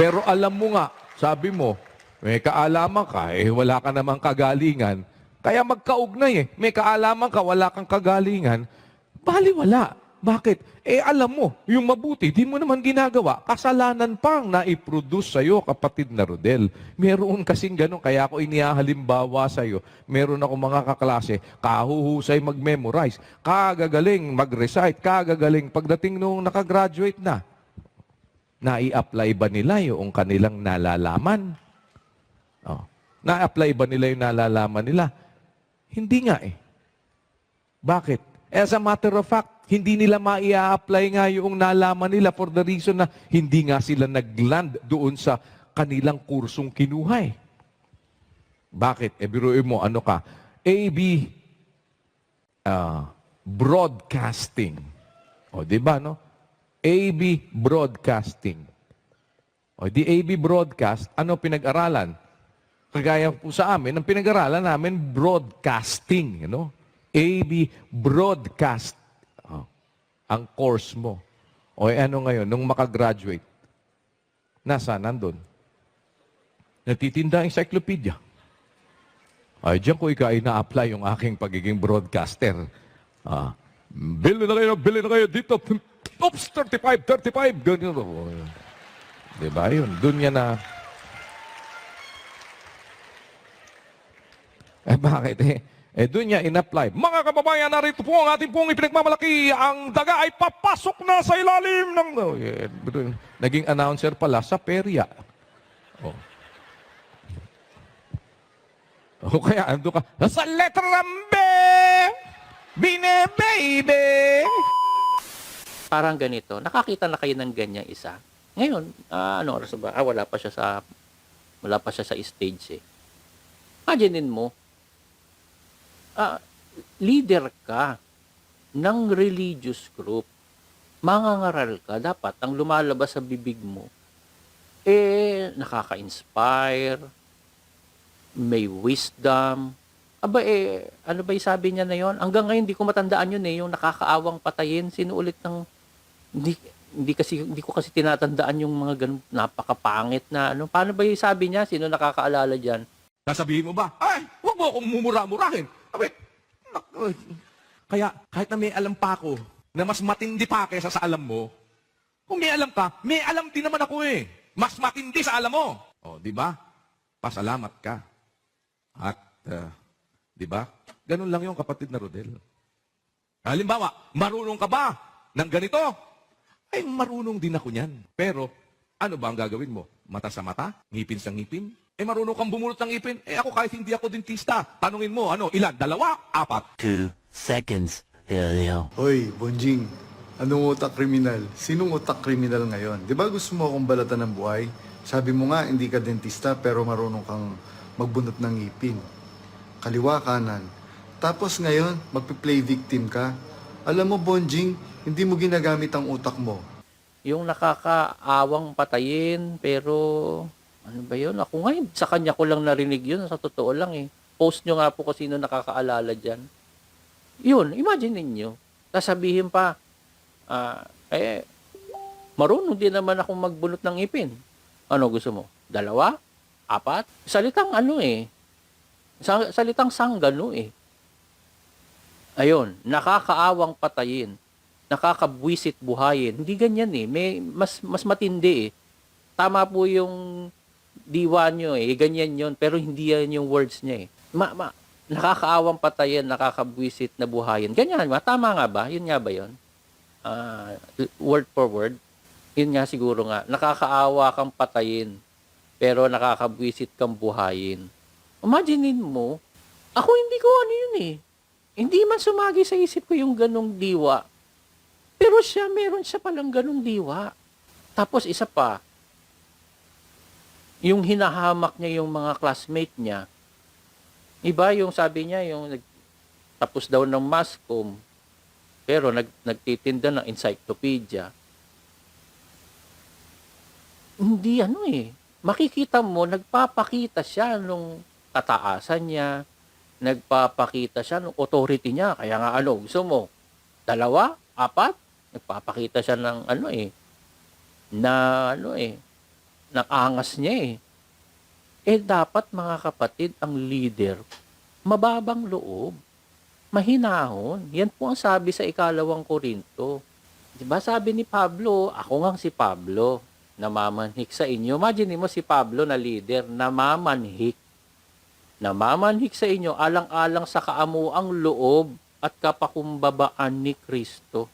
Pero alam mo nga, sabi mo, may kaalaman ka, eh wala ka namang kagalingan. Kaya magkaugnay eh. May kaalaman ka, wala kang kagalingan. Bali wala. Bakit? Eh alam mo, yung mabuti, di mo naman ginagawa. Kasalanan pang na-produce sa'yo, kapatid na Rodel. Meron kasing ganun, kaya ako inihahalimbawa sa'yo. Meron ako mga kaklase, kahuhusay mag-memorize, kagagaling mag-recite, kagagaling pagdating nung nakagraduate na. Na-i-apply ba nila yung kanilang nalalaman? Oh. Na-apply ba nila yung nalalaman nila? Hindi nga eh. Bakit? As a matter of fact, hindi nila maia-apply nga yung nalaman nila for the reason na hindi nga sila nag-land doon sa kanilang kursong kinuha eh. Bakit? E biruin mo, ano ka? AB ah, broadcasting. O, di ba, no? AB broadcasting. O, di AB broadcast, ano pinag-aralan? Kagaya po sa amin, ang pinag-aralan namin, broadcasting, you know? AB broadcast. O, ang course mo. O, eh, ano ngayon, nung makagraduate, nasa, nandun. Nagtitinda ang encyclopedia. Ay, diyan ko ika ina-apply yung aking pagiging broadcaster. Ah, bili na kayo, bili na kayo dito. Oops, 35, 35. Ganyan. Oh, Di ba yun? Doon niya na... Eh bakit eh? Eh doon niya in-apply. Mga kababayan, narito po ang ating pong ipinagmamalaki. Ang daga ay papasok na sa ilalim ng... Oh, yeah. Naging announcer pala sa perya. Oh. O kaya ando ka, sa ng B, bine baby. Parang ganito, nakakita na kayo ng ganyang isa. Ngayon, ah, ano oras ba? Ah, wala pa siya sa wala pa siya sa stage eh. Imaginin mo, ah, leader ka ng religious group. Mangangaral ka, dapat ang lumalabas sa bibig mo, eh, nakaka-inspire, may wisdom. Aba eh, ano ba yung sabi niya na yon? Hanggang ngayon, hindi ko matandaan yun eh, yung nakakaawang patayin. Sino ulit ng, hindi, hindi kasi hindi ko kasi tinatandaan yung mga ganun napakapangit na ano. Paano ba yung sabi niya? Sino nakakaalala diyan? Sasabihin mo ba, ay, huwag mo akong mumura-murahin. Abe, kaya kahit na may alam pa ako, na mas matindi pa kaysa sa alam mo, kung may alam ka, may alam din naman ako eh. Mas matindi sa alam mo. O, di ba? Pasalamat ka. At, ah, di ba? Ganun lang yung kapatid na Rodel. Halimbawa, marunong ka ba ng ganito? Ay, marunong din ako niyan. Pero, ano ba ang gagawin mo? Mata sa mata? Ngipin sa ngipin? Eh, marunong kang bumulot ng ngipin? Eh, ako kahit hindi ako dentista. Tanungin mo, ano, ilan? Dalawa? Apat? Two seconds earlier. Hoy, Bonjing, anong utak kriminal? Sinong utak kriminal ngayon? Di ba gusto mo akong balatan ng buhay? Sabi mo nga, hindi ka dentista pero marunong kang magbunot ng ngipin. Kaliwa kanan. Tapos ngayon, magpi-play victim ka. Alam mo, Bonjing, hindi mo ginagamit ang utak mo. Yung nakakaawang patayin, pero ano ba yun? Ako ngayon, sa kanya ko lang narinig yun, sa totoo lang eh. Post nyo nga po kung sino nakakaalala dyan. Yun, imagine ninyo. Sasabihin pa, ah, eh, marunong din naman akong magbunot ng ipin. Ano gusto mo? Dalawa? Apat? Salitang ano eh. Sa- Salitang sanggano eh. Ayun, nakakaawang patayin. Nakakabwisit buhayin. Hindi ganyan eh. May, mas, mas matindi eh. Tama po yung diwa nyo eh. Ganyan yon Pero hindi yan yung words niya eh. Ma, ma, nakakaawang patayin, nakakabwisit na buhayin. Ganyan? Tama nga ba? Yun nga ba yun? Ah, word for word. Yun nga siguro nga. Nakakaawa kang patayin. Pero nakakabwisit kang buhayin. Imaginein mo, ako hindi ko ano yun eh. Hindi man sumagi sa isip ko yung ganong diwa. Pero siya, meron siya palang ganong diwa. Tapos isa pa, yung hinahamak niya yung mga classmate niya, iba yung sabi niya, yung nag, tapos daw ng mascom, pero nag, nagtitinda ng encyclopedia. Hindi ano eh. Makikita mo, nagpapakita siya nung kataasan niya, nagpapakita siya ng authority niya. Kaya nga ano, gusto mo, dalawa, apat, nagpapakita siya ng ano eh, na ano eh, ng angas niya eh. Eh dapat mga kapatid, ang leader, mababang loob, mahinahon. Yan po ang sabi sa ikalawang Korinto. Di ba sabi ni Pablo, ako nga si Pablo, namamanhik sa inyo. Imagine mo si Pablo na leader, namamanhik. Namamanhik sa inyo, alang-alang sa kaamuang loob at kapakumbabaan ni Kristo.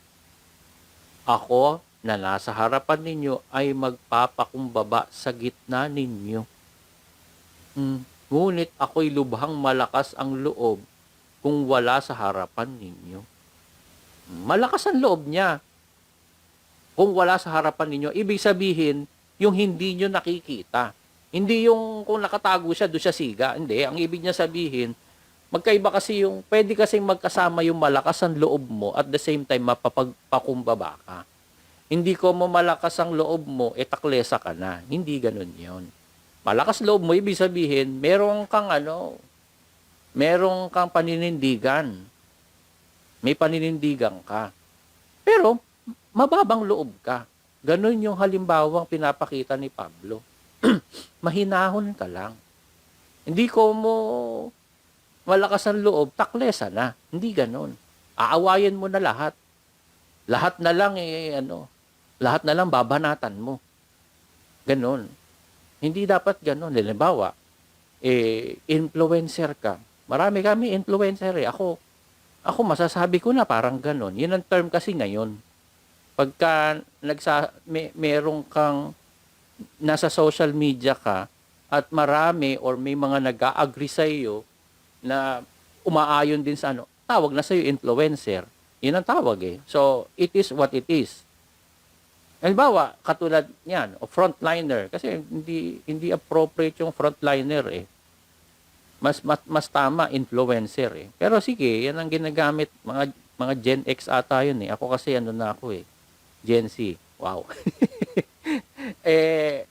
Ako na nasa harapan ninyo ay magpapakumbaba sa gitna ninyo. Hmm. Ngunit ako'y lubhang malakas ang loob kung wala sa harapan ninyo. Malakas ang loob niya. Kung wala sa harapan ninyo, ibig sabihin, yung hindi nyo nakikita. Hindi yung kung nakatago siya, doon siya siga. Hindi. Ang ibig niya sabihin, magkaiba kasi yung, pwede kasing magkasama yung malakas ang loob mo at the same time mapapagpakumbaba ka. Hindi ko mo malakas ang loob mo, etaklesa ka na. Hindi ganun yon. Malakas loob mo, ibig sabihin, meron kang ano, meron kang paninindigan. May paninindigan ka. Pero, mababang loob ka. Ganun yung halimbawang pinapakita ni Pablo. Mahinahon ka lang. Hindi ko mo malakas ang loob, taklesa na. Hindi ganun. Aawayan mo na lahat. Lahat na lang eh, ano, lahat na lang babanatan mo. Ganon. Hindi dapat ganon. Halimbawa, eh, influencer ka. Marami kami influencer eh. Ako, ako masasabi ko na parang ganon. Yun ang term kasi ngayon. Pagka nagsa, may, merong kang nasa social media ka at marami or may mga nag-agree sa iyo na umaayon din sa ano, tawag na sa iyo influencer. Yun ang tawag eh. So, it is what it is. Halimbawa, katulad niyan, o frontliner, kasi hindi hindi appropriate yung frontliner eh. Mas, mas mas tama influencer eh. Pero sige, yan ang ginagamit mga mga Gen X ata yun eh. Ako kasi ano na ako eh. Gen Z. Wow. eh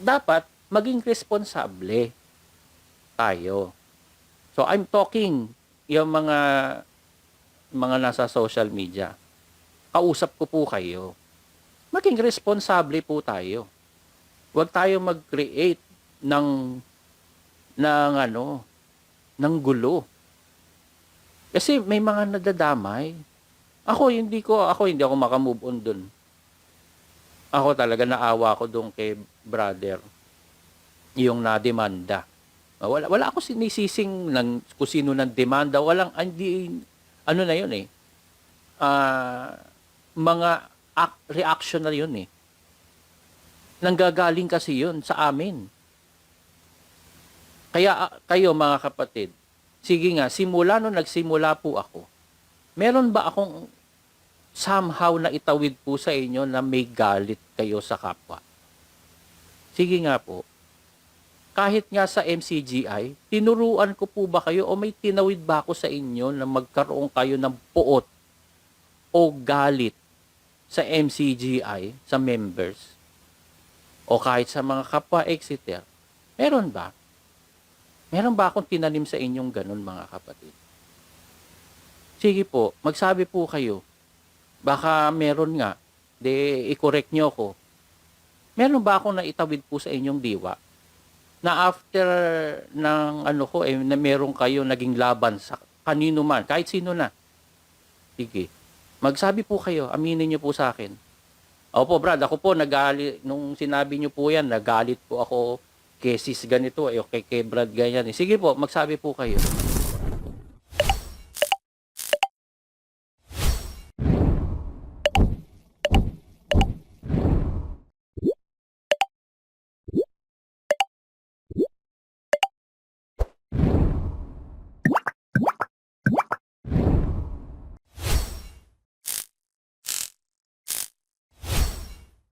dapat maging responsable tayo. So I'm talking yung mga mga nasa social media. Kausap ko po kayo. Maging responsable po tayo. Huwag tayo mag-create ng ng ano, ng gulo. Kasi may mga nadadamay. Ako hindi ko ako hindi ako makamove on dun. Ako talaga naawa ko doon kay brother yung nademanda. Wala wala ako sinisising ng kung sino ng demanda, walang hindi ano na yun eh. Ah, mga ac- reaction na yun eh. Nanggagaling kasi yun sa amin. Kaya ah, kayo mga kapatid, sige nga, simula nung nagsimula po ako, meron ba akong somehow na itawid po sa inyo na may galit kayo sa kapwa? Sige nga po. Kahit nga sa MCGI, tinuruan ko po ba kayo o may tinawid ba ako sa inyo na magkaroon kayo ng puot o galit sa MCGI, sa members, o kahit sa mga kapwa Exeter? Meron ba? Meron ba akong tinanim sa inyong ganun mga kapatid? Sige po, magsabi po kayo. Baka meron nga. De, i-correct nyo ko. Meron ba akong naitawid po sa inyong diwa? Na after ng ano ko, eh, na meron kayo naging laban sa kanino man, kahit sino na. Sige. Magsabi po kayo, aminin nyo po sa akin. Opo, Brad, ako po, nagalit, nung sinabi nyo po yan, nagalit po ako kay sis ganito, eh, kay, kay Brad ganyan. eh. Sige po, magsabi po kayo.